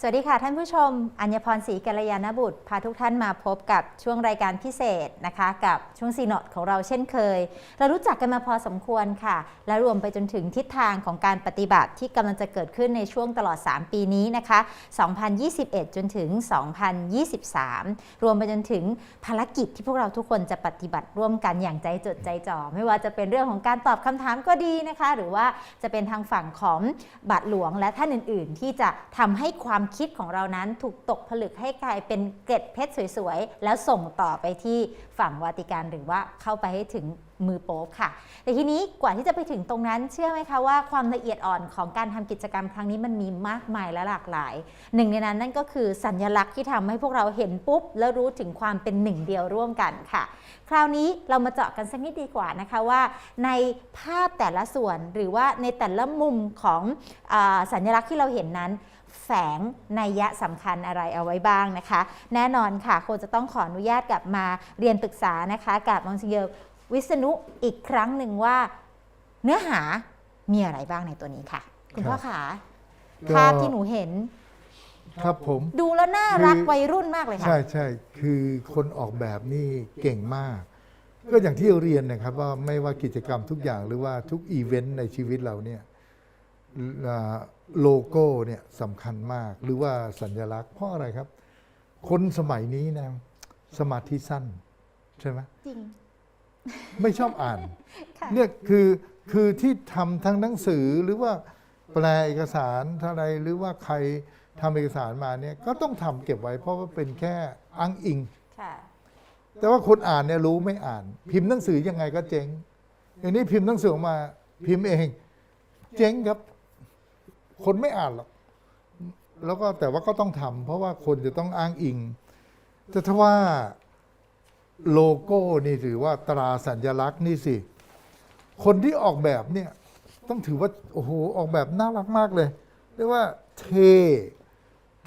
สวัสดีค่ะท่านผู้ชม อัญญพรศรีกัลยาณบุตร พาทุกท่านมาพบกับช่วงรายการพิเศษนะคะ กับช่วงซีโนดของเราเช่นเคย เรารู้จักกันมาพอสมควรค่ะ และรวมไปจนถึงทิศทางของการปฏิบัติที่กำลังจะเกิดขึ้นในช่วงตลอด 3 ปีนี้นะคะ 2021 จนถึง 2023 รวมไปจนถึงภารกิจที่พวกเราทุกคนจะปฏิบัติร่วมกันอย่างใจจดใจจ่อ ไม่ว่าจะเป็นเรื่องของการตอบคำถามก็ดีนะคะ หรือว่าจะเป็นทางฝั่งของบาทหลวงและท่านอื่น ๆ ที่จะทำให้ความคิดของเรานั้นถูกตกผลึกให้กลายเป็นเกล็ดเพชรสวยๆ แล้วส่งต่อไปที่ฝั่งวาติกันหรือว่าเข้าไปให้ถึงมือโป๊ปค่ะ แต่ทีนี้กว่าที่จะไปถึงตรงนั้นเชื่อไหมคะว่าความละเอียดอ่อนของการทำกิจกรรมครั้งนี้มันมีมากมายและหลากหลาย หนึ่งในนั้นนั่นก็คือสัญลักษณ์ที่ทำให้พวกเราเห็นปุ๊บ แล้วรู้ถึงความเป็นหนึ่งเดียวร่วมกันค่ะ คราวนี้เรามาเจาะกันสักนิดดีกว่านะคะว่า ในภาพแต่ละส่วนหรือว่าในแต่ละมุมของอสัญลักษณ์ที่เราเห็นนั้น แฝงนัยยะสำคัญอะไรเอาไว้บ้างนะคะ แน่นอนค่ะคงจะต้องขออนุญาตกลับมาเรียนปรึกษานะคะกับมองซิเยอร์วิษณุอีกครั้งหนึ่งว่า เนื้อหามีอะไรบ้างในตัวนี้ค่ะ คุณพ่อขาก็ภาพที่หนูเห็น ครับผมดูแล้วน่ารักคือ วัยรุ่นมากเลยค่ะ ใช่ใช่คือคนออกแบบนี่เก่งมาก ก็อย่างที่เรียนนะครับว่าไม่ว่ากิจกรรมทุกอย่างหรือว่าทุกอีเวนต์ในชีวิตเราเนี่ยอ่า โลโก้เนี่ยสำคัญมาก หรือว่าสัญลักษณ์เพราะอะไรครับ คนสมัยนี้นะสมาธิสั้น ใช่ไหมจริง ไม่ชอบอ่านค่ะเนี่ยคือคือที่ทำทั้งหนังสือหรือว่าแปลเอกสารอะไรหรือว่าใครทำเอกสารมาเนี่ยก็ต้องทำเก็บไว้เพราะว่าเป็นแค่อ้างอิงค่ะแต่ว่าคนอ่านเนี่ยรู้ไม่อ่าน พิมพ์หนังสือยังไงก็เจ๊งอย่างนี้พิมพ์หนังสือออกมา พิมพ์เอง เจ๊งครับ คนไม่อ่านหรอก แล้วก็แต่ว่าก็ต้องทำเพราะว่าคนจะต้องอ้างอิง แต่ถ้าว่าโลโก้นี่ถือว่าตราสัญลักษณ์นี่สิ คนที่ออกแบบเนี่ยต้องถือว่าโอ้โหออกแบบน่ารักมากเลย เรียกว่าเท่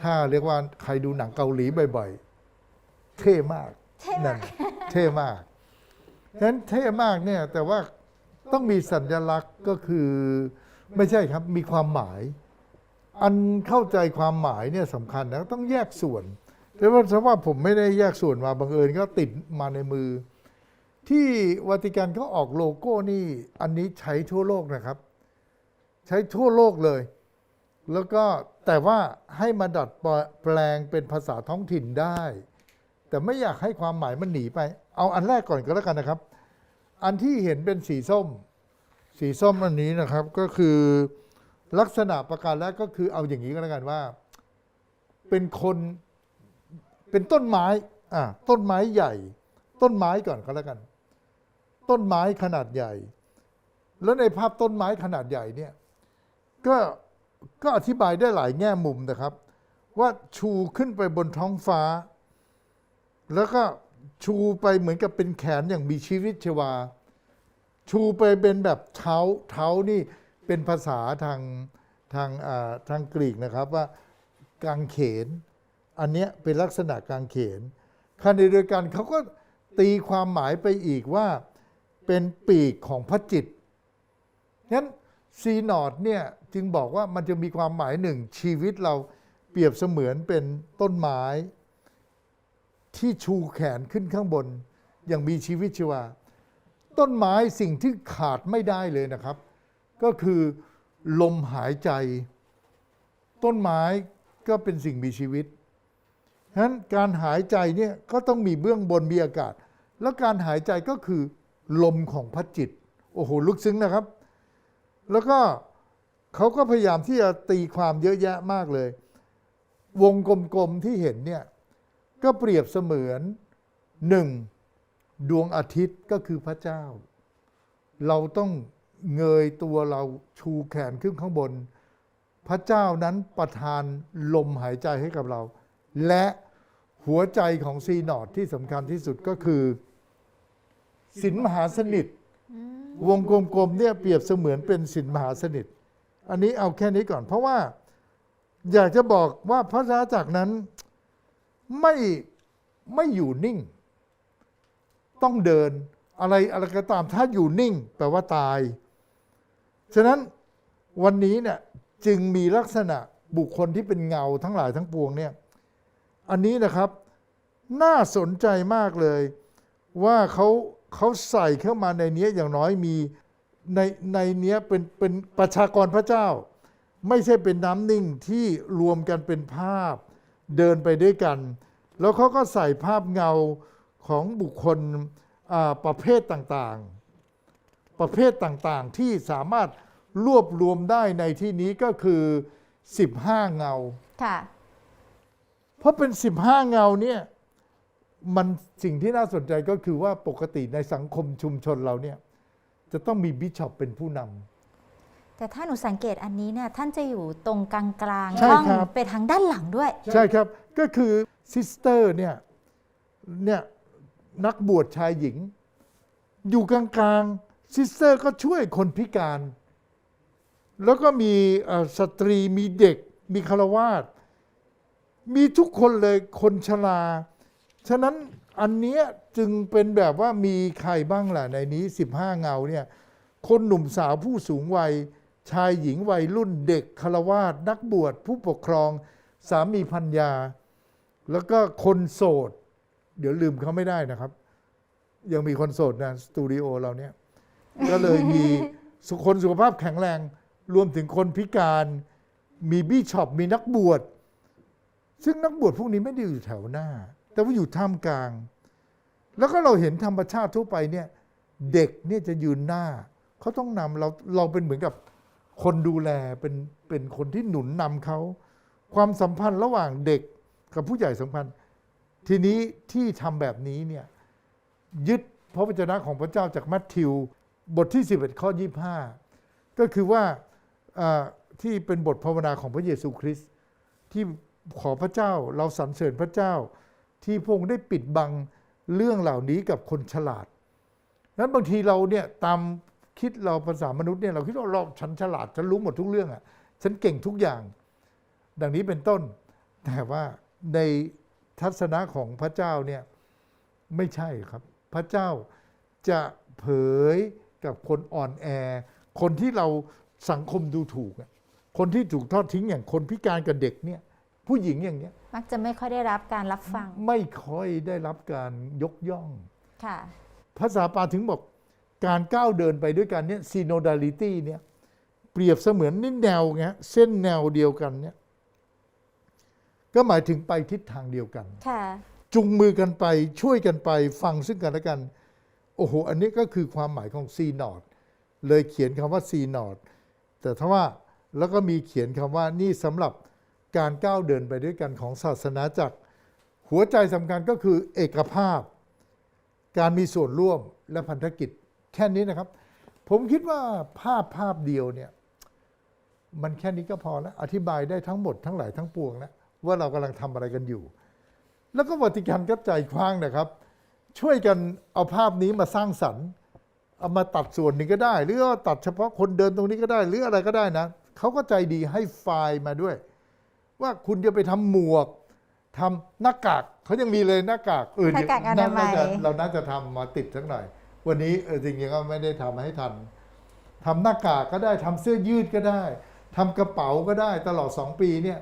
ถ้าเรียกว่าใครดูหนังเกาหลีบ่อยๆ เท่มากเท่มากนั่นเท่มากฉะนั้นเท่มากเนี่ยแต่ว่าต้องมีสัญลักษณ์ก็คือ ไม่ใช่ครับมีความหมาย อันเข้าใจความหมายเนี่ยสำคัญนะต้องแยกส่วน แต่ว่าถ้าว่าผมไม่ได้แยกส่วนมาบังเอิญก็ติดมาในมือ ที่วาติกันเขาออกโลโก้นี่อันนี้ใช้ทั่วโลกนะครับ ใช้ทั่วโลกเลย แล้วก็แต่ว่าให้มาดัดแปลงเป็นภาษาท้องถิ่นได้ แต่ไม่อยากให้ความหมายมันหนีไป เอาอันแรกก่อนก็แล้วกันนะครับ อันที่เห็นเป็นสีส้ม สีส้มอันนี้นะครับก็คือลักษณะประการแรกก็คือเอาอย่างนี้ก็แล้วกันว่า เป็นคนเป็นต้นไม้อ่าต้นไม้ใหญ่ ต้นไม้ก่อนก็แล้วกัน ต้นไม้ขนาดใหญ่ แล้วในภาพต้นไม้ขนาดใหญ่เนี่ยก็ก็อธิบายได้หลายแง่มุมนะครับ ว่าชูขึ้นไปบนท้องฟ้า แล้วก็ชูไปเหมือนกับเป็นแขนอย่างมีชีวิตชีวา ชูไปเป็นแบบเท้าเท้านี่เป็นภาษาทางทางอ่าทางกรีกนะครับว่ากางเขน อันเนี้ยเป็นลักษณะกางเขนขณะเดียวกันเขาก็ตีความหมายไปอีกว่าเป็นปีกของพระจิตงั้นซีนอดเนี่ยจึงบอกว่ามันจะมีความหมายหนึ่งชีวิตเราเปรียบเสมือนเป็นต้นไม้ ที่ชูแขนขึ้นข้างบน อย่างมีชีวิตชีวา ต้นไม้สิ่งที่ขาดไม่ได้เลยนะครับ ก็คือลมหายใจ ต้นไม้ก็เป็นสิ่งมีชีวิตฉะนั้นการหายใจเนี่ยก็ต้องมีเบื้องบนมีอากาศ แล้วการหายใจก็คือลมของพระจิต โอ้โหลึกซึ้งนะครับ แล้วก็เขาก็พยายามที่จะตีความเยอะแยะมากเลย วงกลมๆที่เห็นเนี่ยก็เปรียบเสมือนหนึ่ง ดวงอาทิตย์ก็คือพระเจ้า เราต้องเงยตัวเราชูแขนขึ้นข้างบน พระเจ้านั้นประทานลมหายใจให้กับเรา และหัวใจของซีนอดที่สำคัญที่สุดก็คือสินมหาสนิท วงกลมๆเนี่ยเปรียบเสมือนเป็นสินมหาสนิท อันนี้เอาแค่นี้ก่อน เพราะว่าอยากจะบอกว่าพระราจากรนั้นไม่ไม่อยู่นิ่ง ต้องเดิน อะไรอะไรก็ตามถ้าอยู่นิ่งแปลว่าตาย ฉะนั้นวันนี้เนี่ยจึงมีลักษณะบุคคลที่เป็นเงาทั้งหลายทั้งปวงเนี่ยอันนี้นะครับ น่าสนใจมากเลย ว่าเขาเขาใส่เข้ามาในเนี้ยอย่างน้อยมีในในเนี้ยเป็นเป็นประชากรพระเจ้า ไม่ใช่เป็นน้ำนิ่งที่รวมกันเป็นภาพเดินไปด้วยกัน แล้วเขาก็ใส่ภาพเงา ของบุคคลอ่าประเภทต่างๆ ประเภทต่างๆที่สามารถรวบรวมได้ในที่นี้ก็คือ 15 เงา ค่ะ เพราะเป็น 15 เงาเนี่ยมันสิ่งที่น่าสนใจก็คือว่าปกติในสังคมชุมชนเราเนี่ยจะต้องมีบิชอปเป็นผู้นำแต่ถ้าหนูสังเกตอันนี้เนี่ยท่านจะอยู่ตรงกลางกลางๆใช่ช่องครับไปทางด้านหลังด้วย ใช่ครับก็คือซิสเตอร์เนี่ยเนี่ย นักบวชชายหญิง อยู่กลางๆซิสเตอร์ก็ช่วยคนพิการ แล้วก็มีสตรีมีเด็ก มีคารวาสมีทุกคนเลยคนชรา ฉะนั้นอันเนี้ยจึงเป็นแบบว่ามีใครบ้างล่ะในนี้ 15 เงาเนี่ยคนหนุ่มสาวผู้สูงวัย ชายหญิงวัยรุ่นเด็กคารวาสนักบวชผู้ปกครอง สามีพัญญา แล้วก็คนโสด เดี๋ยวลืมเขาไม่ได้นะครับ ยังมีคนโสดนะสตูดิโอเราเนี่ย ก็เลยมีสุคนสุขภาพแข็งแรง รวมถึงคนพิการมีบิชอปมีนักบวชซึ่งนักบวชพวกนี้ไม่ได้อยู่แถวหน้า แต่ว่าอยู่ท่ามกลาง แล้วก็เราเห็นธรรมชาติทั่วไปเนี่ย เด็กเนี่ยจะยืนหน้า เขาต้องนำเราเราเป็นเหมือนกับคนดูแลเป็นเป็นคนที่หนุนนำเขา ความสัมพันธ์ระหว่างเด็กกับผู้ใหญ่สัมพันธ์ ทีนี้ที่ทำแบบนี้เนี่ยยึดพระวจนะของพระเจ้าจากมัทธิว บทที่ 11 ข้อ 25 ก็คือว่าที่เป็นบทภาวนาของพระเยซูคริสต์ที่ขอพระเจ้าเราสรรเสริญพระเจ้า ที่พระองค์ได้ปิดบังเรื่องเหล่านี้กับคนฉลาดนั้นบางทีเราเนี่ยตามคิดเราภาษามนุษย์เนี่ยเราคิดว่าเราฉันฉลาดฉันรู้หมดทุกเรื่องอะฉันเก่งทุกอย่าง ดังนี้เป็นต้นแต่ว่าใน ทัศนะของพระเจ้าเนี่ยไม่ใช่ครับ พระเจ้าจะเผยกับคนอ่อนแอ คนที่เราสังคมดูถูกอะคนที่ถูกทอดทิ้งอย่างคนพิการกับเด็กเนี่ยผู้หญิงอย่างเนี้ยมักจะไม่ค่อยได้รับการรับฟัง ไม่ค่อยได้รับการยกย่องค่ะภาษาปาถึงบอกการก้าวเดินไปด้วยกันเนี่ย synodality เนี่ยเปรียบเสมือนนี่แนวไงเส้นแนวเดียวกันเนี่ย ก็หมายถึงไปทิศทางเดียวกัน ค่ะจุงมือกันไปช่วยกันไปฟังซึ่งกันและกัน โอ้โห อันนี้ก็คือความหมายของซีนอดเลยเขียนคำว่าซีนอดแต่ถ้าว่าแล้วก็มีเขียนคำว่านี่สำหรับการก้าวเดินไปด้วยกันของศาสนาจักร หัวใจสำคัญก็คือเอกภาพ การมีส่วนร่วมและพันธกิจแค่นี้นะครับ ผมคิดว่าภาพภาพเดียวเนี่ย มันแค่นี้ก็พอแล้ว อธิบายได้ทั้งหมดทั้งหลายทั้งปวงแล้ว ว่าเรากำลังทำอะไรกันอยู่ แล้วก็วัติกันก็ใจกว้างนะครับ ช่วยกันเอาภาพนี้มาสร้างสรรค์เอามาตัดส่วนหนึ่งก็ได้ หรือว่าตัดเฉพาะคนเดินตรงนี้ก็ได้ หรืออะไรก็ได้นะเขาก็ใจดีให้ไฟล์มาด้วย ว่าคุณจะไปทำหมวกทำหน้ากากเขายังมีเลยหน้ากากเออหน้ากากอนามัยจะเราน่าจะทำมาติดสักหน่อย วันนี้เออจริงๆก็ไม่ได้ทำให้ทันทำหน้ากากก็ได้ทำเสื้อยืดก็ได้ทำกระเป๋าก็ได้ตลอดสองปีเนี่ย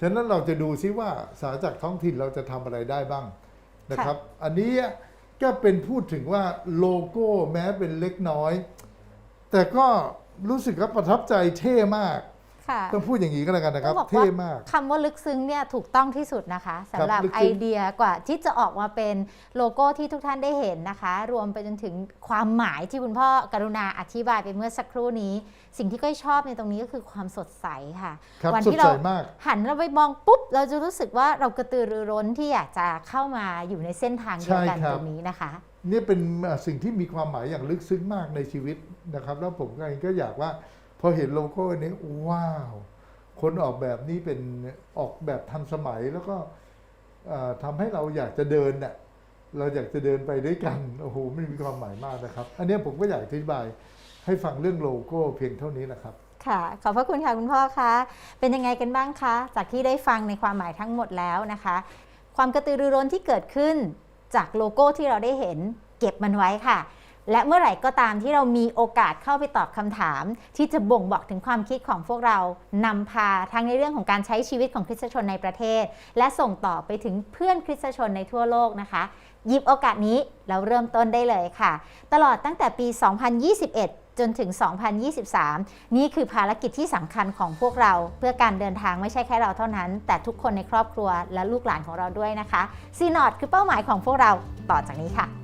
ฉะนั้นเราจะดูซิว่าสาจากท้องถิ่นเราจะทำอะไรได้บ้างนะครับ อันนี้ก็เป็นพูดถึงว่าโลโก้แม้เป็นเล็กน้อย แต่ก็รู้สึกว่าประทับใจเท่มาก ค่ะต้องพูดอย่างนี้ก็แล้วกันนะครับต้องบอกเท่ว่ามากคำว่าลึกซึ้งเนี่ยถูกต้องที่สุดนะคะสำหรับลึกซึ้งไอเดียกว่าที่จะออกมาเป็นโลโก้ที่ทุกท่านได้เห็นนะคะ รวมไปจนถึงความหมายที่คุณพ่อกรุณาอธิบายไปเมื่อสักครู่นี้ สิ่งที่ก้อยชอบในตรงนี้ก็คือความสดใสค่ะครับวัสดที่ใสเรามากหันเราไปมองปุ๊บ เราจะรู้สึกว่าเรากระตือรือร้นที่อยากจะเข้ามาอยู่ในเส้นทางเดียวกันใช่ครับตรงนี้นะคะนี่เป็นสิ่งที่มีความหมายอย่างลึกซึ้งมากในชีวิตนะครับ แล้วผมเองก็อยากว่าพ อเห็นโลโก้นี้ว้าว คนออกแบบนี้เป็นออกแบบทันสมัยแล้วก็ทำให้เราอยากจะเดินเน่ะเราอยากจะเดินไปด้วยกันโอ้โหมันมีความหมายมากนะครับ อันนี้ผมก็อยากอธิบายให้ฟังเรื่องโลโก้เพียงเท่านี้นะครับค่ะขอบพระคุณค่ะคุณพ่อคะเป็นยังไงกันบ้างคะจากที่ได้ฟังในความหมายทั้งหมดแล้วนะคะ ความกระตือรือร้นที่เกิดขึ้นจากโลโก้ที่เราได้เห็นเก็บมันไว้ค่ะ และเมื่อไหร่ก็ตามที่เรามีโอกาสเข้าไปตอบคำถาม ที่จะบ่งบอกถึงความคิดของพวกเรานำพาทั้งในเรื่องของการใช้ชีวิตของคริสตชนในประเทศ และส่งต่อไปถึงเพื่อนคริสตชนในทั่วโลกนะคะหยิบโอกาสนี้แล้วเริ่มต้นได้เลยค่ะ ตลอดตั้งแต่ปี 2021จนถึง 2023 นี่คือภารกิจที่สำคัญของพวกเรา เพื่อการเดินทางไม่ใช่แค่เราเท่านั้น แต่ทุกคนในครอบครัวและลูกหลานของเราด้วยนะคะซีนอดคือเป้าหมายของพวกเราต่อจากนี้ค่ะ